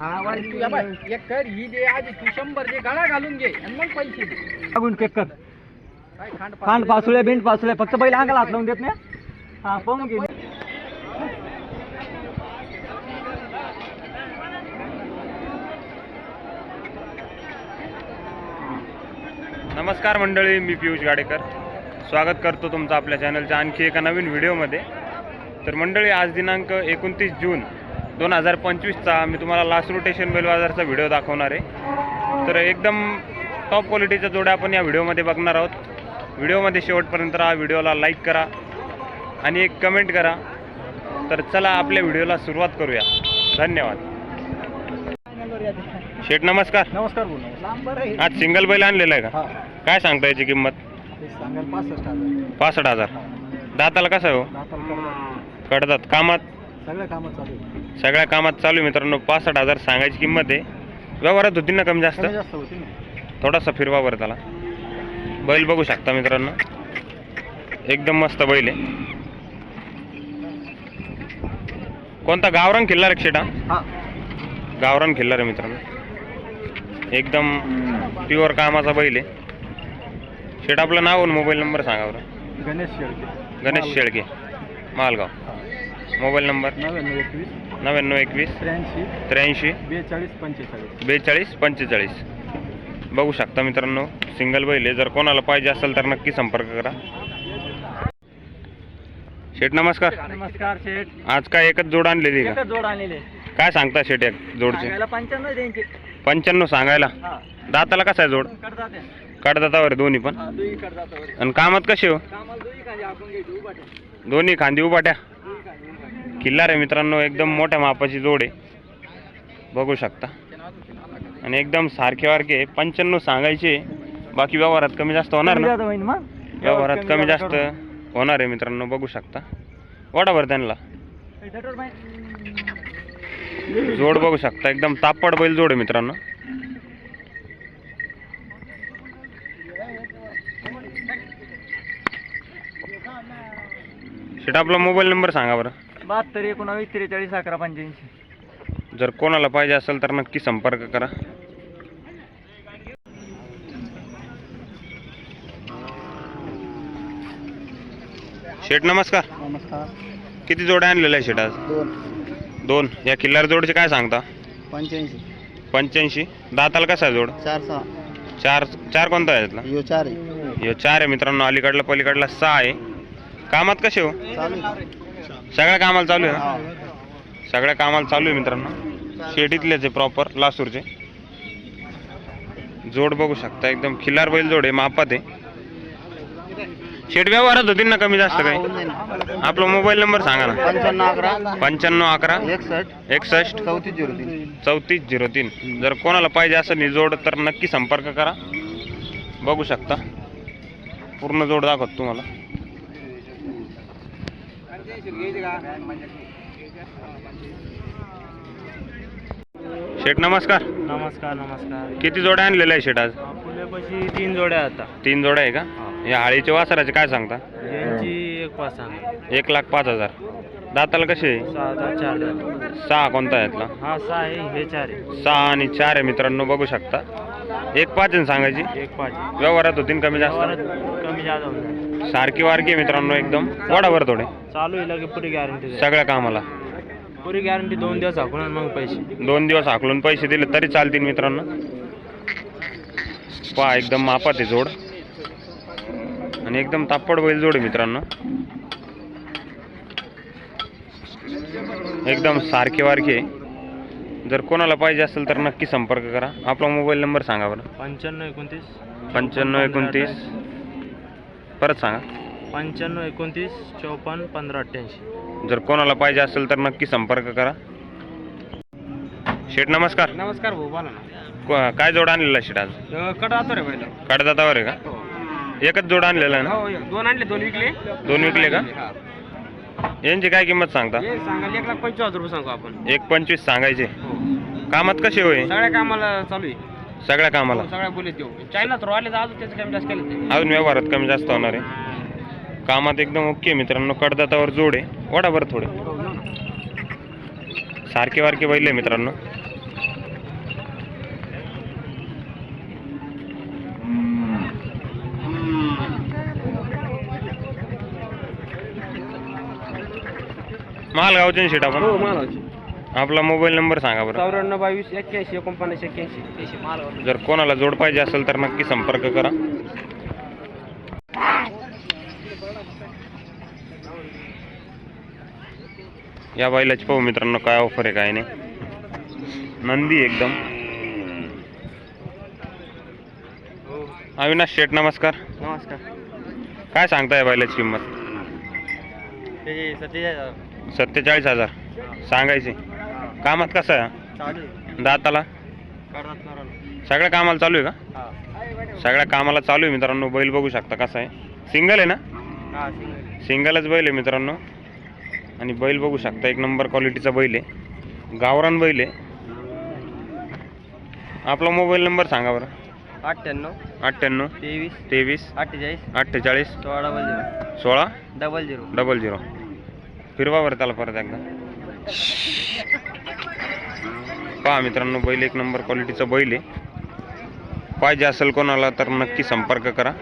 हा वाली तू या बाय, एक कर ही दे आधी तू शंभर दे गाळा घालून घे. आणि मग पैसे दे. मागून चेक कर. काय खांड खांड पासुळे बिंड पासुळे फक्त बैल अंगाला हात लावून देत नाही. हा पाहून घे. नमस्कार मंडळी मी पियुष गाडेकर. स्वागत करतो तुमचं आपल्या चॅनलच्या आणखी एका नवीन व्हिडिओमध्ये तर मंडळी आज दिनांक एकोणतीस जून दोन हजार पंचवीसचा मी तुम्हाला लास्ट रोटेशन बेल बाजारचा व्हिडिओ दाखवणार आहे. तर एकदम टॉप क्वालिटीच्या जोड्या आपण या व्हिडिओमध्ये बघणार आहोत. व्हिडिओमध्ये शेवटपर्यंत राहा व्हिडिओला लाईक करा आणि एक कमेंट करा. तर चला आपल्या व्हिडिओला सुरुवात करूया. धन्यवाद. शेठ नमस्कार. नमस्कार. आज सिंगल बैल आणलेला आहे का? काय सांगता याची किंमत? पासष्ट हजार. पासष्ट हजार. दाताला कसं आहे हो. कळतात कामात? सगळ्या कामात चालू आहे. सगळ्या कामात चालू आहे मित्रांनो. पासष्ट हजार सांगायची किंमत आहे. व्यवहारात होती ना कमी जास्त? कमी जास्त होती ना. थोडासा फिरवा बरं त्याला. बैल बघू शकता मित्रांनो. एकदम मस्त बैल आहे. कोणता? गावरान खिल्लार आहे शेटा? हा. गावरान खिल्लार आहे मित्रांनो. एकदम प्युअर कामाचा बैल आहे. शेट आपलं नाव आणि मोबाईल नंबर सांगा बरं. गणेश शेळके. गणेश शेळके. मालगाव. Mobile number? नव्याण्णव एकवीस. नव्याण्णव एकवीस. त्र्याऐंशी. त्र्याऐंशी. बेचाळीस पंचेचाळीस. बेचाळीस पंचेचाळीस. बघू शकता मित्रांनो सिंगल बैल आहे जर कोणाला पाहिजे असेल तर नक्की संपर्क करा. शेठ नमस्कार. नमस्कार शेठ. आज काय एकच जोड आणलेली का? एकच जोड आणलेले काय सांगता शेठ एक जोडचे? सांगायला पंच्याण्णव द्यायचे. पंच्याण्णव सांगायला? हा. दाताला कसा आहे जोड? करतात ते. कडदातावर आहे दोन्ही पण. हा दुई करतात वर. आणि कामात कसे हो? कामाला दुई खाली आपण घ्यायची उभा ठेव. दोन्ही खांदी उभाट्या. किल्लार आहे मित्रांनो एकदम मोठ्या मापाची जोड आहे. बघू शकता. आणि एकदम सारखे वारखे पंच्याण्णव सांगायचे बाकी व्यवहारात कमी जास्त होणार ना? व्यवहारात कमी जास्त. होणार आहे मित्रांनो बघू शकता. वाटा बरं त्यांना. जोड बघू शकता. एकदम तापड बैल जोड आहे मित्रांनो. शेट आपला मोबाईल नंबर सांगा बरं. बहात्तर एकोणावीस त्रेचाळीस अकरा पंच्याऐंशी. जर कोणाला पाहिजे असेल तर नक्की संपर्क करा. शेठ नमस्कार. नमस्कार. किती जोड्या आणलेल्या आहे शेट आज? दोन. दोन. या किल्लार जोडचे काय सांगता? पंच्याऐंशी. पंच्याऐंशी. दाताला कसा आहे जोड? चार सहा. चार चार कोणता आहे यातला? यो चार आहे. ह्यो चार आहे मित्रांनो. अलीकडला पलीकडला सहा आहे. कामात कसे हो? चालू सगळ्या कामाला चालू आहे ना? सगळ्या कामाला चालू आहे मित्रांनो. शेतीतलेच आहे प्रॉपर लासूरचे. जोड बघू शकता एकदम खिल्लार बैल जोड आहे मापात आहे. शेट व्यवहारात होतील ना कमी जास्त काही? आपला मोबाईल नंबर सांगा ना. पंच्याण्णव अकरा. पंच्याण्णव अकरा. एकसष्ट. एकसष्ट. चौतीस झिरो तीन. चौतीस झिरो तीन. जर कोणाला पाहिजे असेल ही जोड तर नक्की संपर्क करा. बघू शकता. पूर्ण जोड दाखवत तुम्हाला. शेठ नमस्कार. नमस्कार नमस्कार. किती जोड्या आणलेल्या आहे शेट आज? फुलेपाशी तीन जोड्या आता. तीन जोड्या आहे का? या हाळीच्या वासराचे काय सांगता? यांची एक पाच सांगा. एक लाख पाच हजार. दाताला कसे आहे? सहा दहा चार द्या. सहा कोणता आहे यातला? हा सहा आहे हे चार आहे. सहा आणि चार आहे मित्रांनो बघू शकता. एक पाच आहे ना सांगायची? एक पाच आहे. व्यवहारात होतीन कमी जास्त? कमी जादा होणार. सारखी वारकी आहे मित्रांनो एकदम. वडावर थोडे. चालू आहे लगे पुरी गॅरंटी सगळ्या कामाला. पुरी गॅरंटी दोन दिवस हाकून मग पैसे. दोन दिवस हाकलून पैसे दिले तरी चालतील मित्रांनो. पहा एकदम मापात आहे जोड. आणि एकदम तापड बैल जोड आहे मित्रांनो. एकदम सारखे वारखे आहे. जर कोणाला पाहिजे असेल तर नक्की संपर्क करा. आपला मोबाईल नंबर सांगा बरं. पंच्याण्णव एकोणतीस. पंच्याण्णव एकोणतीस. परत सांगा. पंच्याण्णव एकोणतीस चौपन्न पंधरा अठ्ठ्याऐंशी. जर कोणाला पाहिजे असेल तर नक्की संपर्क करा. शेठ नमस्कार. नमस्कार भाऊ बोला ना. को- काय जोड आणलेला आहे शेठ आज? कट राहतो रे पहिलं कडदातावर आहे का? एकच जोड आणलेला आहे ना? हो दोन आणले दोन विकले. दोन विकले का? यांची काय किंमत सांगता? हे सांगाल एक लाख पंचवीस हजार रुपये सांगू आपण. एक पंचवीस सांगायचे. कामात कसे होय सगळ्या कामाला चालू आहे. सगळ्या कामाला. हो, सगळ्या देऊ त्याचं जास्त केलं अजून व्यवहारात कमी जास्त होणार आहे. कामात एकदम ओके मित्रांनो. कडदातावर जोड आहे. वडा बरं थोडे. सारखे वारखे बैल आहे मित्रांनो. मालगावचे शेटा पण हो आपला मोबाईल नंबर सांगा बरं. चौऱ्याण्णव बावीस एक्क्याऐंशी एकोणपन्नास एक्क्याऐंशी जर कोणाला जोड पाहिजे असेल तर नक्की संपर्क करा. या बैलाची पाहू मित्रांनो काय ऑफर आहे काय नाही. नंदी एकदम. अविनाश शेठ नमस्कार. नमस्कार. काय सांगताय बैलाची किंमत? सत्तेचाळीस हजार. सांगायची. कामात कसं आहे? चालू दाताला? सगळ्या कामाला चालू आहे का? सगळ्या कामाला चालू आहे मित्रांनो. बैल बघू शकता कसा आहे. सिंगल आहे ना? हा सिंगल सिंगलच बैल आहे मित्रांनो. आणि बैल बघू शकता एक नंबर क्वालिटीचा बैल आहे. गावरान बैल आहे. आपला मोबाईल नंबर सांगा बरं. अठ्ठ्याण्णव अठ्ठ्याण्णव तेवीस तेवीस अठ्ठेचाळीस अठ्ठेचाळीस सोळा डबल झिरो सोळा डबल झिरो डबल झिरो फिरवा बरं त्याला परत एकदा. पहा मित्रांनो बैल एक नंबर क्वालिटीचा बैल आहे. पाहिजे असेल कोणाला तर नक्की संपर्क करा.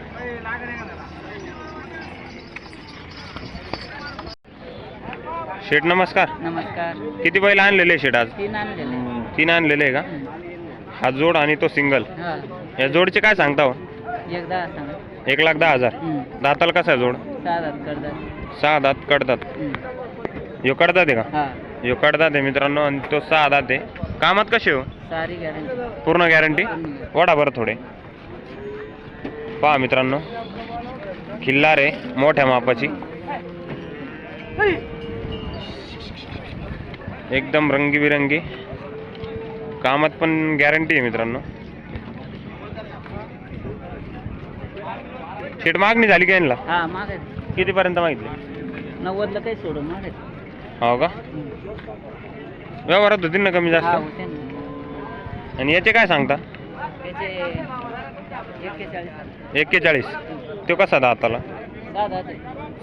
शेठ नमस्कार. नमस्कार. किती बैल आणलेले आहे शेठ आज? तीन आणलेले. तीन आणलेले आहे का? हा जोड आणि तो सिंगल हा. या जोडचे काय सांगता हो? एकदा सांगा. एक लाख दहा हजार. दाताला कसा आहे जोड? सहा दात करतात. सहा दात कडतात यो कडतात आहे का? हा. यो कडतात आहे मित्रांनो आणि तो सहा दात आहे. कामात कसे हो? सारी गॅरंटी पूर्ण गॅरंटी वडा बरं थोडे. पहा मित्रांनो खिल्लार आहे मोठ्या मापाची. एकदम रंगीबिरंगी. कामात पण गॅरंटी आहे मित्रांनो. शेट मागणी झाली का यांना? हा मागायचं कितीपर्यंत मागितली? नव्वदला काही सोडून हो का? व्यवहारात होतील ना कमी हा जास्त होते ना. आणि याचे काय सांगता? त्याचे एक्केचाळीस एक्केचाळीस. तो कसा दाताला आहे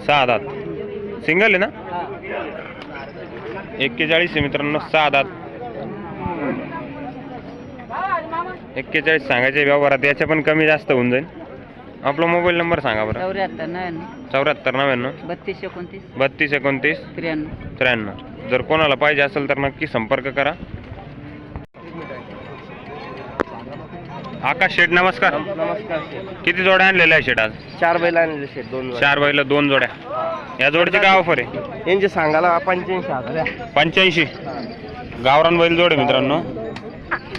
सहा दात सिंगल आहे ना? हा. एक्केचाळीस आहे मित्रांनो सहा दात. एक्केचाळीस सांगायचे व्यवहारात याच्या पण कमी जास्त होऊन जाईल. आपला मोबाईल नंबर सांगा बरं. चौऱ्याहत्तर नव्याण्णव. चौऱ्याहत्तर नव्याण्णव. बत्तीस एकोणतीस. बत्तीस एकोणतीस. त्र्याण्णव. त्र्याण्णव. जर कोणाला पाहिजे असेल तर नक्की संपर्क करा. आकाश शेठ नमस्कार. नमस्कार. किती जोड्या आणलेल्या आहे शेठ आज? चार बैल आणले शेट दोन चार बैल दोन जोड्या. या जोडची काय ऑफर आहे? यांचे सांगायला पंच्याऐंशी हजार आहे. पंच्याऐंशी. गावरान बैल जोड आहे मित्रांनो.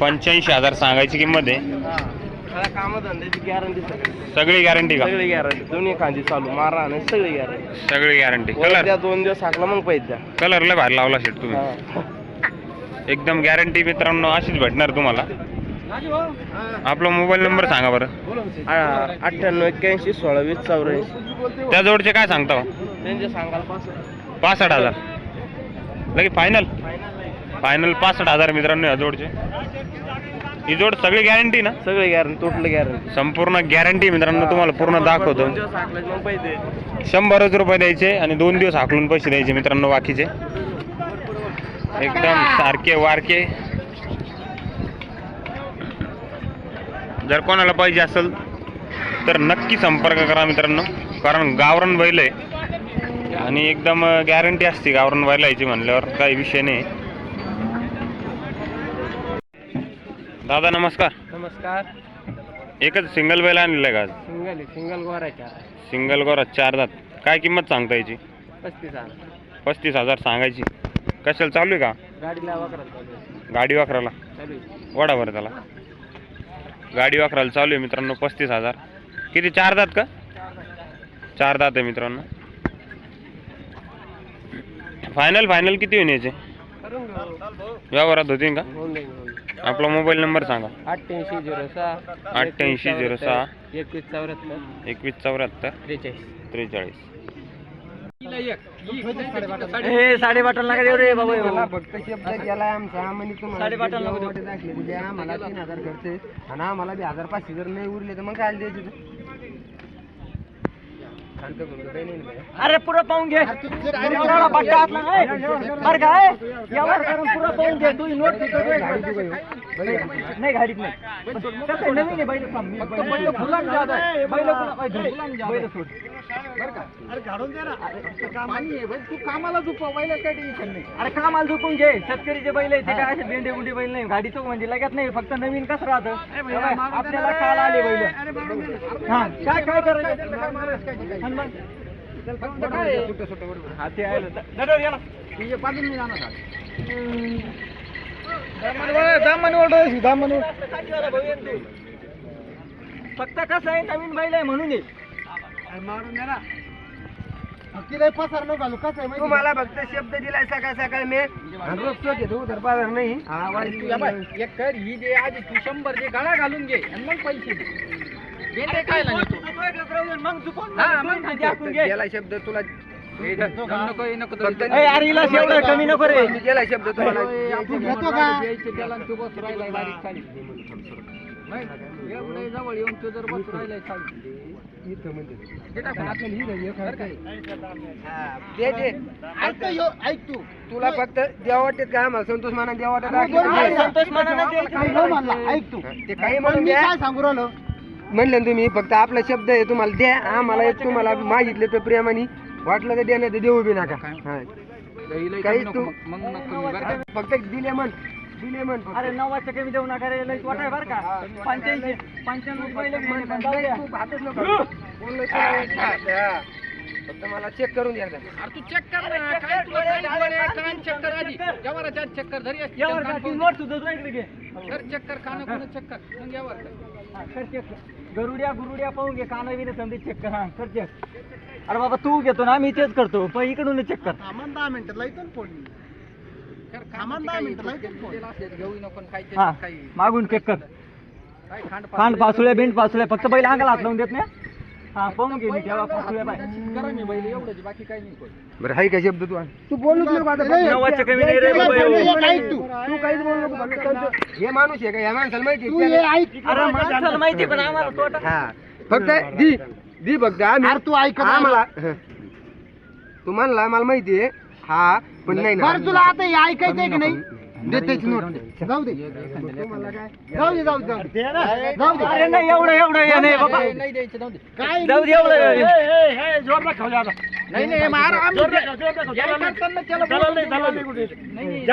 पंच्याऐंशी हजार सांगायची किंमत आहे. सगळ्या कामधंद्याची गॅरंटी सगळी. सगळी गॅरंटी का? सगळी गॅरंटी दोन्ही खांदी चालू. मारा आणि सगळी गॅरंटी सगळी गॅरंटी कलर द्या दोन दिवस हाकला मग पैसे द्या. कलर लय भारी लावला शेट तुम्ही. हा. एकदम गॅरंटी मित्रांनो अशीच भेटणार तुम्हाला. आपला मोबाईल नंबर सांगा बरं. आ- अठ्ठ्याण्णव एक्क्याऐंशी सोळा वीस चौऱ्याऐंशी. त्या जोडचे काय सांगता हो? त्यांचे पाच. पासष्ट हजार. लगे फायनल फायनल पासष्ट हजार मित्रांनो या जोडचे. ही जोड सगळी गॅरंटी ना? सगळी गॅरंटी टोटल गॅरंटी संपूर्ण गॅरंटी मित्रांनो तुम्हाला पूर्ण दाखवतो. शंभरच रुपये द्यायचे आणि दोन दिवस हाकलून पैसे द्यायचे मित्रांनो बाकीचे. एकदम सारखे वारके. जर कोणाला पाहिजे असेल तर नक्की संपर्क करा मित्रांनो. कारण गावरण बैल आहे. आणि एकदम गॅरंटी असते गावरण बैलायची म्हणल्यावर काही विषय नाही. दादा नमस्कार. नमस्कार. एकच सिंगल बैल आणलेलं आहे का आज? सिंगल सिंगल गोरायच्या सिंगल गोरा चार दात. काय किंमत सांगता याची? पस्तीस हजार. पस्तीस हजार सांगायची. कशाला चालू आहे का? गाडीला वाकरा गाडी वाकराला चालू आहे. वडा बरं त्याला. गाडी वाकराला चालू आहे मित्रांनो पस्तीस हजार. किती चार दात का? चार दात आहे मित्रांनो. फायनल फायनल किती होईल याचे? करून घेऊ. व्यवहारात होतील का? होऊन जाईल, होऊन जाईल. आपला मोबाईल नंबर सांगा. अठ्ठ्याऐंशी झिरो सहा अठ्ठ्याऐंशी झिरो सहा. एकवीस चौऱ्याहत्तर. एकवीस चौऱ्याहत्तर. त्रेचाळीस. त्रेचाळीस. हे साडेबाटाला नका देऊ रे बाबा फक्त शब्द गेलाय आमचा. आम्ही तुम्हाला नको वाटे दाखले आम्हाला तीन हजार खर्च आहे. आणि आम्हाला बी हजार पाचशे जर नाही उरले तर मग काय द्यायचे? ते? शांत करून काही नाही ना. अरे पुरं पाहून घे एवढा बट्टा हातला नाही. बरं का ए? करून पुरं पाहून घे तू नोट नाही गाडीत नाही नवीन आहे बैल फक्त जात आहे. बैल- बैल सोड बरं का? पाणी आहे. भाई तू कामाला झोपव पहिलं काय टेन्शन नाही? अरे कामाला झोपून घे. शेतकरीचे बैल आहे ते काय असे बेंडे गुंडे बैल नाही. गाडी चौक म्हणजे लगेच नाही. फक्त नवीन कसं राहतं? आपल्याला काल आले बैल. हा. काय काय करायचं? फक्त? हा ते तुझे मी जाणार कसं आहे नवीन बैल आहे म्हणून तुम्हाला फक्त शब्द दिलाय सकाळ सकाळ मी. आणि रोज तो घेतो उधर बाजार नाही. हा, तू वाढली. या बाय, एक कर ही दे आधी तू शंभर दे गाडा घालून घे आणि मग पैसे दे. काय मग हा, मग घे. गेला शब्द तुला. नको हे नको फक्त ए, अरे हिला एवढं कमी नको रे. मी गेला शब्द तुम्हाला. द्यायचे त्याला आणि तो बस राहिलाय बारीक खाली. नाही, एवढं जवळ येऊन तो जर बस राहिलाय खाली. ते ही काय? हा, दे दे. ऐक तू. तुला फक्त देवा वाटत का आम्हाला संतोष माना देवा वाटत संतोष मानानं द्यायचं. ऐक तू. ते काही म्हणून द्या. सांगू राहिलो? म्हणलं ना तुम्ही फक्त आपला शब्द आहे तुम्हाला द्या. आम्हाला एक तुम्हाला मागितले तर प्रेमाने. वाटलं तर देणं तर देऊ बी नका. हा. काहीच कमी तू-? फक्त दिले म्हण. दिले म्हण फक्त. अरे कमी देऊ नका रे लई वाटाय बरं का पंच्याऐंशी पंच्याण्णव पहिले गेले, पण जाऊ द्या. तू हातच नको घालू. बोललं की नाही. हा. फक्त मला चेक करून द्या. अरे तू चेक कर ना काय तुला काय बोलाय? कान चेक कर आधी यावर चेक कर धरी असते, यावर कान का? ती पाहून. नोट सुद्धा तुला इकडे घे. धर चेक कर कान कोण चेक कर मग यावर कर. हा, कर check. गरुड्या गुरुड्या पाहून घे काना बिना समजे चेक कर हा कर check. अरे बाबा तू घेतो ना मी तेच करतो पण इकडून चेक कर कानाची काही दिलेलं असले हा मागून चेक कर. काय खांड पासुळ्या बिंड पासुळ्या फक्त बैल अंगाला हात लावून देत नाही. हा पाहून घे मी तेव्हा पासुळ्या बाय करा मी बैल एवढंच बाकी काही नाही कोण. बरं हाय का शब्द तू तू बोलूच नको आता कमी नाही रे बाबा एवढं. तू. तू काहीच बोलू नको हे माणूस आहे का? या माणसाला माहिती आहे त्याला- अरे माणसाला माहिती पण आम्हाला तोटा हा फक्त दी दी फक्त आम्ही तू ऐक आम्हाला हं. तू म्हणला मला माहिती आहे हा पण नाही ना. तुला आता ऐकायचंय की नाही? देतेच नोट. जाऊ दे. जाऊ दे जाऊ दे जाऊ दे. जाऊ दे. अरे नाही एवढं एवढं हे नाही बाबा. नाही नाही द्यायचं जाऊ दे. जाऊ दे एवढं नाही. नाही मार आम्ही याला करताना त्याला बोलू. नाही,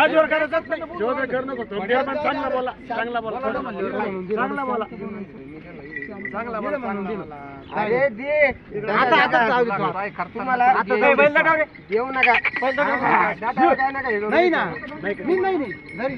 नाही. अरे दे. आता आता जाऊ दे तू. तुम्हाला आता जाऊ, रे. देऊ नका दादा काय नका हे करू. नाही ना मी नाही नाही. घरी